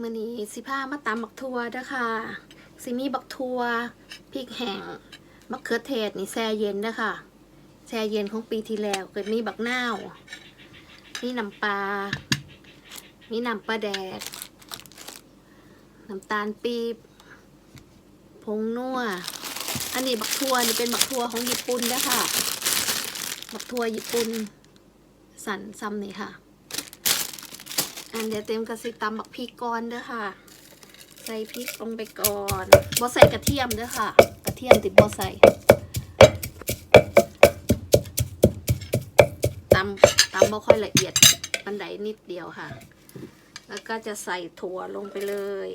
มื่อนี้สิพามาตำบักทัวเด้อค่ะสิมีบักทัวพริกแห้งมะเขือเทศนี่แช่เย็นเด้อค่ะแช่เย็นของปีที่แล้วเกิดมีบักนาวมีน้ำปลา มีน้ำปลาแดกน้ำตาลปี๊บผงนัว อันนี้บักทัวนี่เป็นบักทัวของญี่ปุ่นเด้อค่ะบักทัวญี่ปุ่น สันซ้ำนี่ค่ะ อันเดี๋ยวเต็มกระสิตำบักพริกก่อนเด้อค่ะ ใส่พริกลงไปก่อนบ่ใส่กระเทียมเด้อค่ะ กระเทียมติดบ่ใส่ตำตำบ่ค่อยละเอียดบันไดนิดเดียวค่ะ แล้วก็จะใส่ถั่วลงไปเลย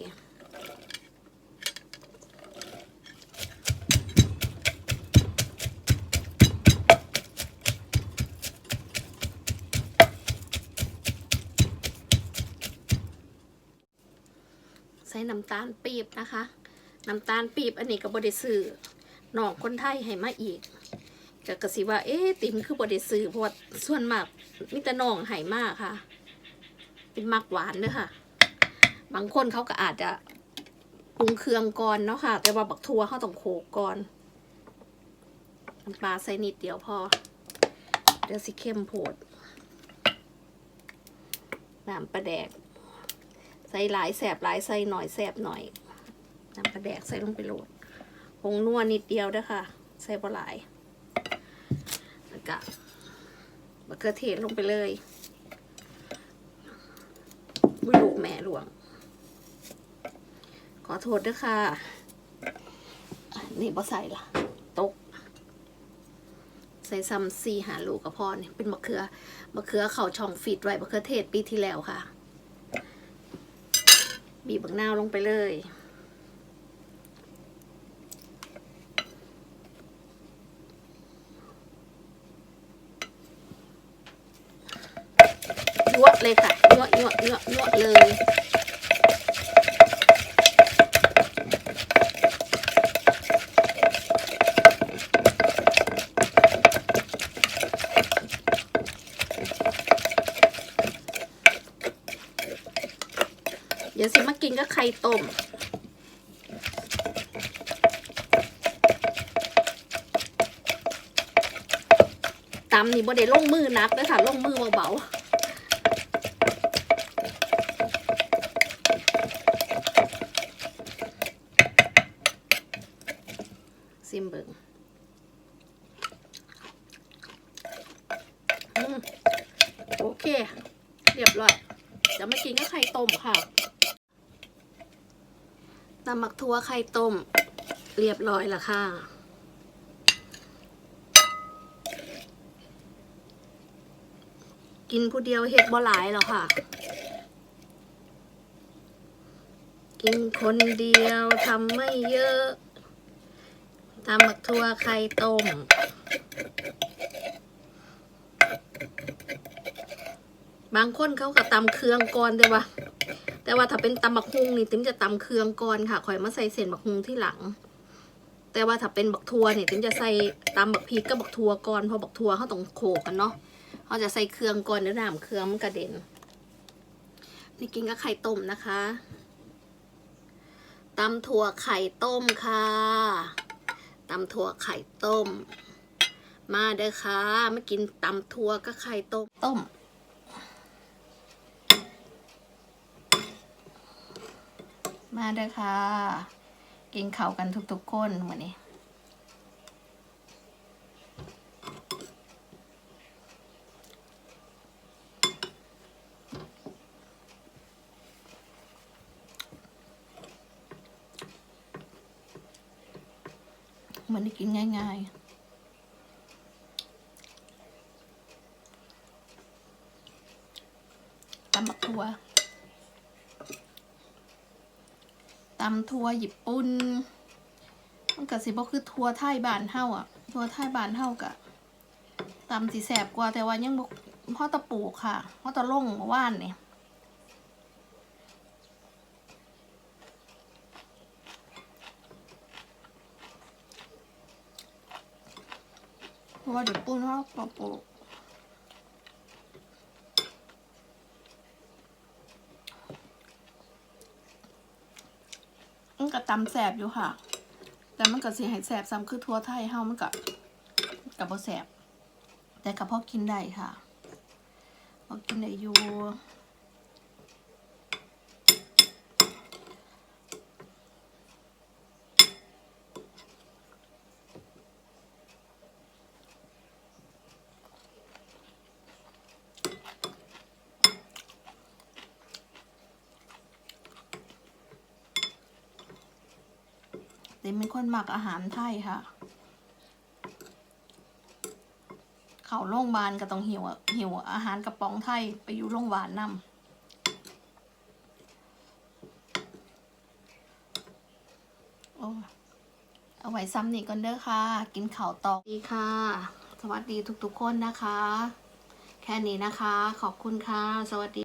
ส่น้ำตาลปีบนะคะน้ำตาลปีบอันนี้ก็บไดิซื้อหนองคนไทยให้มาอีกก็กระสิว่าเอ๊ติ๋มคือบไดิซื้อเพราะว่าส่วนมากมิต่น้องให้มากค่ะ เป็นมักหวานเด้อค่ะ บางคนเขาก็อาจจะปรุงเครื่องก่อนเนาะค่ะ แต่ว่าบักทัวเขาต้องโขกก่อนน้ำปลาใส่นิดเดียวพอเดี๋ยวสิเข้มโพดน้ำปลาแดก ใส่หลายแสบหลายใส่หน่อยแสบหน่อยน้ำปลาแดกใส่ลงไปโหลดผงนัวนิดเดียวเด้อค่ะใส่บ่หลายแล้วก็มะเขือเทศลงไปเลยบุลูกแม่หลวง ขอโทษด้วยค่ะ นี่บ่ใส่ละตก ใส่ซัมซีหาลูกกับพ่อเนี่ยเป็นมะเขือมะเขือเข่าช่องฟีดไว้มะเขือเทศปีที่แล้วค่ะ บีบบักนาวลงไปเลย ยวดเลยค่ะยวดยวดยวดยวดเลย เดี๋ยวสิมา กินก็ไข่ต้ม ตำนี่บ่ได้ลงมือนักเลยค่ะลงมือเบาๆซิมเบิงโอเค เรียบร้อยจะมากินก็ไข่ต้มค่ะ ตำหมักทั่วไข่ต้ม เรียบร้อยแล้วค่ะ กินผู้เดียวเห็ดบ่หลายหรอกค่ะ กินคนเดียวทำไม่เยอะตำหมักทั่วไข่ต้มบางคนเขาก็ตำเครื่องก่อนเด้ว่า แต่ว่าถ้าเป็นตำบักฮุงนี่ ติ๋มจะตำเครืองก่อนค่ะข่อยมาใส่เส้นบักฮุงที่หลัง แต่ว่าถ้าเป็นบักทัวเนี่ยติ๋มจะใส่ตำบักพริกกับบักทัวก่อนเพราะบักทัวเขาต้องโขกกันเนาะเขาจะใส่เครืองก่อนเดี๋ยวน้ำเครื่องมันกระเด็นนี่กินกับไข่ต้มนะคะตำถั่วไข่ต้มค่ะตำถั่วไข่ต้ม มาเด้อค่ะมากินตำถั่วกับไข่ต้มต้ม มาเด้อค่ะ กินข้าวกันทุกๆคนเหมือนนี้มันได้กินง่าย ๆตำบักทัว ตำทัวญี่ปุ่นมันก็สิบ่คือทัวไทยบ้านเฮาอะ ทัวไทยบ้านเฮากะตำสิแสบกว่าแต่ว่ายังบ่พอตะปลูกค่ะพ่อตะล่งว่านเนี่เพราะว่าญี่ปุ่นเขาตะปู มันก็ตำแสบอยู่ค่ะ แต่มันก็สิให้แสบซ้ำคือทั่วไทยเฮามันก็กับบ่แสบ แต่ก็พอกินได้ค่ะพอกินได้อยู่ ต็มเป็นคนมักอาหารไทยค่ะ เข่าโรงพยาบาลก็ต้องหิวอะหิวอาหารกระป๋องไทยไปอยู่โรงพยาบาลนำโอ้เอาไว้ซ้ำนี่ก่อนเด้อค่ะ กินข่าวต่อดีค่ะ สวัสดีทุกๆคนนะคะ แค่นี้นะคะ ขอบคุณค่ะ สวัสดี